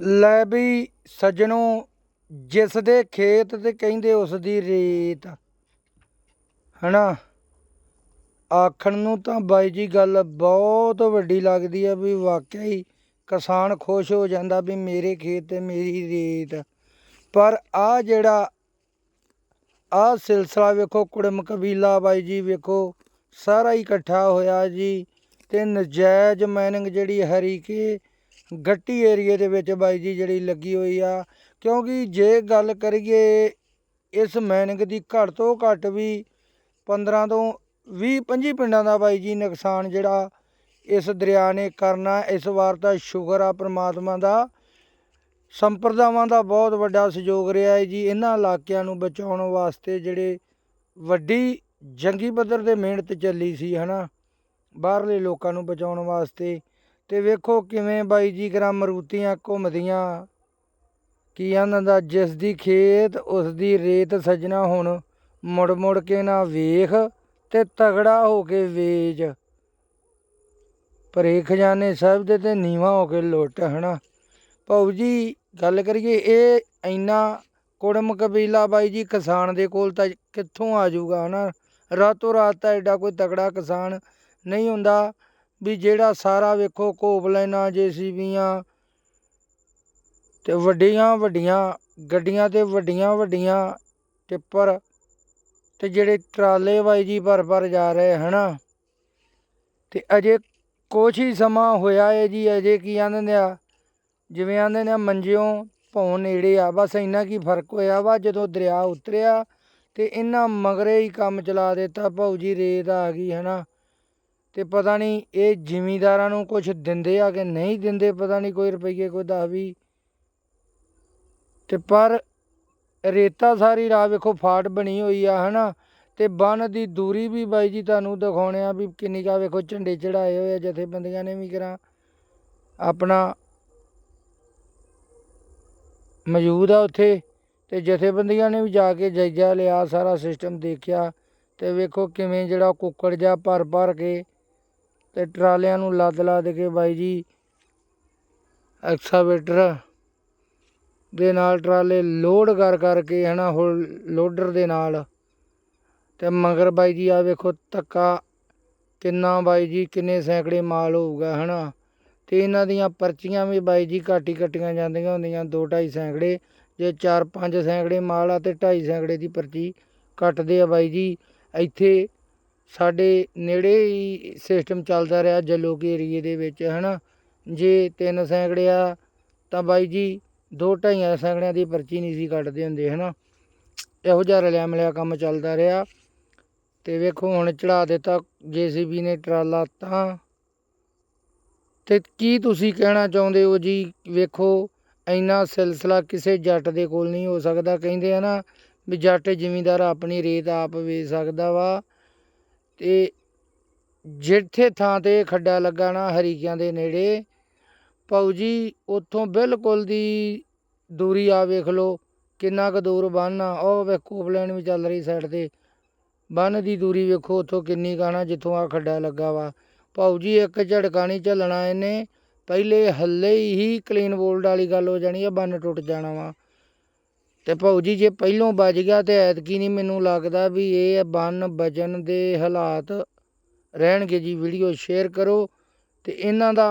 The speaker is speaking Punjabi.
ਲੈ ਬਈ ਸੱਜਣੋ, ਜਿਸ ਦੇ ਖੇਤ ਤੇ ਕਹਿੰਦੇ ਉਸ ਦੀ ਰੀਤ। ਹਨਾ? ਆਖਣ ਨੂੰ ਤਾਂ ਬਾਈ ਜੀ ਗੱਲ ਬਹੁਤ ਵੱਡੀ ਲੱਗਦੀ ਆ ਵੀ ਵਾਕਿਆ ਹੀ ਕਿਸਾਨ ਖੁਸ਼ ਹੋ ਜਾਂਦਾ ਵੀ ਮੇਰੇ ਖੇਤ ਤੇ ਮੇਰੀ ਰੀਤ। ਪਰ ਆ ਜਿਹੜਾ ਆ ਸਿਲਸਿਲਾ ਵੇਖੋ, ਕੁੜਮ ਕਬੀਲਾ ਬਾਈ ਜੀ ਵੇਖੋ, ਸਾਰਾ ਹੀ ਇਕੱਠਾ ਹੋਇਆ ਜੀ ਤੇ ਨਜਾਇਜ਼ ਮਾਈਨਿੰਗ ਜਿਹੜੀ ਹਰੀ ਕੇ ਗੱਟੀ ਏਰੀਏ ਦੇ ਵਿੱਚ ਬਾਈ ਜੀ ਜਿਹੜੀ ਲੱਗੀ ਹੋਈ ਆ। ਕਿਉਂਕਿ ਜੇ ਗੱਲ ਕਰੀਏ, ਇਸ ਮਾਈਨਿੰਗ ਦੀ ਘੱਟ ਤੋਂ ਘੱਟ ਵੀ 15 ਤੋਂ 20 25 ਪਿੰਡਾਂ ਦਾ ਬਾਈ ਜੀ ਨੁਕਸਾਨ ਜਿਹੜਾ ਇਸ ਦਰਿਆ ਨੇ ਕਰਨਾ, ਇਸ ਵਾਰ ਤਾਂ ਸ਼ੁਕਰ ਆ ਪ੍ਰਮਾਤਮਾ ਦਾ। ਸੰਪਰਦਾਵਾਂ ਦਾ ਬਹੁਤ ਵੱਡਾ ਸਹਿਯੋਗ ਰਿਹਾ ਹੈ ਜੀ। ਇਹਨਾਂ ਇਲਾਕਿਆਂ ਨੂੰ ਬਚਾਉਣ ਵਾਸਤੇ ਜਿਹੜੇ ਵੱਡੀ ਜੰਗੀ ਪੱਧਰ ਤੇ ਮਿਹਨਤ ਚੱਲੀ ਸੀ, ਹਨਾ। ਬਾਹਰਲੇ ਲੋਕਾਂ ਨੂੰ ਬਚਾਉਣ ਵਾਸਤੇ ਅਤੇ ਵੇਖੋ ਕਿਵੇਂ ਬਾਈ ਜੀ ਕਰਾਂ ਮਰੂਤੀਆਂ ਘੁੰਮਦੀਆਂ। ਕੀ ਆਨੰਦ ਦਾ ਜਿਸ ਦੀ ਖੇਤ, ਉਸ ਦੀ ਰੇਤ ਸਜਣਾ ਹੁਣ ਮੁੜ ਮੁੜ ਕੇ ਨਾ ਵੇਖ ਤੇ ਤਗੜਾ ਹੋ ਕੇ ਵੇਚ ਭਰੇ ਖਜ਼ਾਨੇ ਸਾਹਿਬ ਦੇ ਤੇ ਨੀਵਾ ਹੋ ਕੇ ਲੁੱਟ, ਹਨਾ? ਭਾਊ ਜੀ, ਗੱਲ ਕਰੀਏ, ਇਹ ਇੰਨਾ ਕੁੜਮ ਕਬੀਲਾ ਬਾਈ ਜੀ ਕਿਸਾਨ ਦੇ ਕੋਲ ਤਾਂ ਕਿੱਥੋਂ ਆ ਜਾਊਗਾ, ਹਨਾ? ਰਾਤੋਂ ਰਾਤ ਤਾਂ ਐਡਾ ਕੋਈ ਤਗੜਾ ਕਿਸਾਨ ਨਹੀਂ ਹੁੰਦਾ। ਵੀ ਜਿਹੜਾ ਸਾਰਾ ਵੇਖੋ ਕੋਪ ਲੈਣਾ ਜੇਸੀਬੀਆਂ ਤੇ ਵੱਡੀਆਂ ਵੱਡੀਆਂ ਗੱਡੀਆਂ ਤੇ ਵੱਡੀਆਂ ਵੱਡੀਆਂ ਟਿੱਪਰ ਤੇ ਜਿਹੜੇ ਟਰਾਲੇ ਬਾਈ ਜੀ ਭਰ ਭਰ ਜਾ ਰਹੇ ਹਨਾ। ਤੇ ਅਜੇ ਕੁਛ ਹੀ ਸਮਾਂ ਹੋਇਆ ਹੈ ਜੀ ਅਜੇ ਕੀ ਆਂਦੇ ਨੇ ਆ ਜਿਵੇਂ ਆਂਦੇ ਨੇ ਆ, ਮੰਜਿਓਂ ਭੌਂ ਨੇੜੇ ਆ ਬਸ ਇੰਨਾ ਕੀ ਫ਼ਰਕ ਹੋਇਆ ਵਾ ਜਦੋਂ ਦਰਿਆ ਉਤਰਿਆ ਤੇ ਇਹਨਾਂ ਮਗਰੇ ਹੀ ਕੰਮ ਚਲਾ ਦਿੱਤਾ ਭਾਊ ਜੀ ਰੇਤ ਆ ਗਈ ਹਨਾ। ਅਤੇ ਪਤਾ ਨਹੀਂ ਇਹ ਜ਼ਿਮੀਂਦਾਰਾਂ ਨੂੰ ਕੁਝ ਦਿੰਦੇ ਆ ਕਿ ਨਹੀਂ ਦਿੰਦੇ, ਪਤਾ ਨਹੀਂ ਕੋਈ ਰੁਪਈਏ, ਕੋਈ ਦਸ ਵੀ ਤੇ ਪਰ ਰੇਤਾ ਸਾਰੀ ਰਾਹ ਵੇਖੋ ਫਾਟ ਬਣੀ ਹੋਈ ਆ, ਹਨਾ? ਤੇ ਬੰਨ ਦੀ ਦੂਰੀ ਵੀ ਬਾਈ ਜੀ ਤੁਹਾਨੂੰ ਦਿਖਾਉਣੇ ਆ ਵੀ ਕਿੰਨੀ ਕਾ ਵੇਖੋ ਝੰਡੇ ਚੜਾਏ ਹੋਏ ਆ, ਜਥੇਬੰਦੀਆਂ ਨੇ ਵੀ ਕਰਾਂ। ਆਪਣਾ ਮੌਜੂਦ ਆ ਉੱਥੇ ਤੇ ਜਥੇਬੰਦੀਆਂ ਨੇ ਵੀ ਜਾ ਕੇ ਜਾਇਜ਼ਾ ਲਿਆ, ਸਾਰਾ ਸਿਸਟਮ ਦੇਖਿਆ ਤੇ ਵੇਖੋ ਕਿਵੇਂ ਜਿਹੜਾ ਕੁੱਕੜ ਜਾ ਭਰ ਭਰ ਕੇ ਅਤੇ ਟਰਾਲਿਆਂ ਨੂੰ ਲੱਦ ਲੱਦ ਕੇ ਬਾਈ ਜੀ ਐਕਸਾਵੇਟਰ ਦੇ ਨਾਲ ਟਰਾਲੇ ਲੋਡ ਕਰ ਕਰਕੇ ਹਨਾ ਹੁਣ ਲੋਡਰ ਦੇ ਨਾਲ। ਤੇ ਮਗਰ ਬਾਈ ਜੀ ਆ ਵੇਖੋ ਧੱਕਾ ਕਿੰਨਾ ਬਾਈ ਜੀ, ਕਿੰਨੇ ਸੈਂਕੜੇ ਮਾਲ ਹੋਊਗਾ ਹੈ ਨਾ ਤੇ ਇਹਨਾਂ ਦੀਆਂ ਪਰਚੀਆਂ ਵੀ ਬਾਈ ਜੀ ਘੱਟ ਹੀ ਕੱਟੀਆਂ ਜਾਂਦੀਆਂ ਹੁੰਦੀਆਂ 2 2.5 ਸੈਂਕੜੇ ਜੇ 4-5 ਸੈਂਕੜੇ ਮਾਲ ਆ ਤੇ 2.5 ਸੈਂਕੜੇ ਦੀ ਪਰਚੀ ਕੱਟਦੇ ਆ ਬਾਈ ਜੀ। ਇੱਥੇ ਸਾਡੇ ਨੇੜੇ ਹੀ ਸਿਸਟਮ ਚੱਲਦਾ ਰਿਹਾ ਜਲੋਕੀ ਏਰੀਏ ਦੇ ਵਿੱਚ ਹੈ ਨਾ ਜੇ ਤਿੰਨ ਸੈਂਕੜੇ ਆ, ਤਾਂ ਬਾਈ ਜੀ 2 2.5 ਸੈਂਕੜਿਆਂ ਦੀ ਪਰਚੀ ਨਹੀਂ ਸੀ ਕੱਟਦੇ ਹੁੰਦੇ ਹੈ ਨਾ ਇਹੋ ਜਿਹਾ ਰਲਿਆ ਮਿਲਿਆ ਕੰਮ ਚੱਲਦਾ ਰਿਹਾ। ਤੇ ਵੇਖੋ, ਹੁਣ ਚੜਾ ਦਿੱਤਾ ਜੀਸੀਬੀ ਨੇ ਟਰਾਲਾ ਤਾਂ। ਤੇ ਕੀ ਤੁਸੀਂ ਕਹਿਣਾ ਚਾਹੁੰਦੇ ਹੋ ਜੀ? ਵੇਖੋ, ਇੰਨਾ ਸਿਲਸਿਲਾ ਕਿਸੇ ਜੱਟ ਦੇ ਕੋਲ ਨਹੀਂ ਹੋ ਸਕਦਾ। ਕਹਿੰਦੇ ਆ ਨਾ ਵੀ ਜੱਟ ਜ਼ਿਮੀਂਦਾਰ ਆਪਣੀ ਰੇਤ ਆਪ ਵੇਚ ਸਕਦਾ ਵਾ। ਅਤੇ ਜਿੱਥੇ ਥਾਂ ਤੇ ਖੱਡਾ ਲੱਗਾ ਨਾ ਹਰੀਕਿਆਂ ਦੇ ਨੇੜੇ, ਭਾਊ ਜੀ, ਉੱਥੋਂ ਬਿਲਕੁਲ ਦੀ ਦੂਰੀ ਆ ਵੇਖ ਲਓ, ਕਿੰਨਾ ਕੁ ਦੂਰ ਬੰਨ ਆ। ਉਹ ਵੇਖੋ, ਪਲੇਨ ਵੀ ਚੱਲ ਰਹੀ ਸਾਈਡ ਤੇ। ਬੰਨ ਦੀ ਦੂਰੀ ਵੇਖੋ, ਉੱਥੋਂ ਕਿੰਨੀ ਕਾਣਾ ਜਿੱਥੋਂ ਆ ਖੱਡਾ ਲੱਗਾ ਵਾ। ਭਾਊ ਜੀ, ਇੱਕ ਝਟਕਾ ਨਹੀਂ ਝੱਲਣਾ ਇਹਨੇ। ਪਹਿਲੇ ਹੱਲੇ ਹੀ ਕਲੀਨ ਬੋਲਡ ਵਾਲੀ ਗੱਲ ਹੋ ਜਾਣੀ ਆ ਬੰਨ ਟੁੱਟ ਜਾਣਾ ਵਾ। ਤੇ ਭਾਊ ਜੀ, ਜੇ ਪਹਿਲੋਂ ਵੱਜ ਗਿਆ ਤੇ ਐਤਕੀ ਨਹੀਂ ਮੈਨੂੰ ਲੱਗਦਾ ਵੀ ਇਹ ਬੰਨ ਵਜਨ ਦੇ ਹਾਲਾਤ ਰਹਿਣਗੇ ਜੀ। ਵੀਡੀਓ ਸ਼ੇਅਰ ਕਰੋ ਤੇ ਇਹਨਾਂ ਦਾ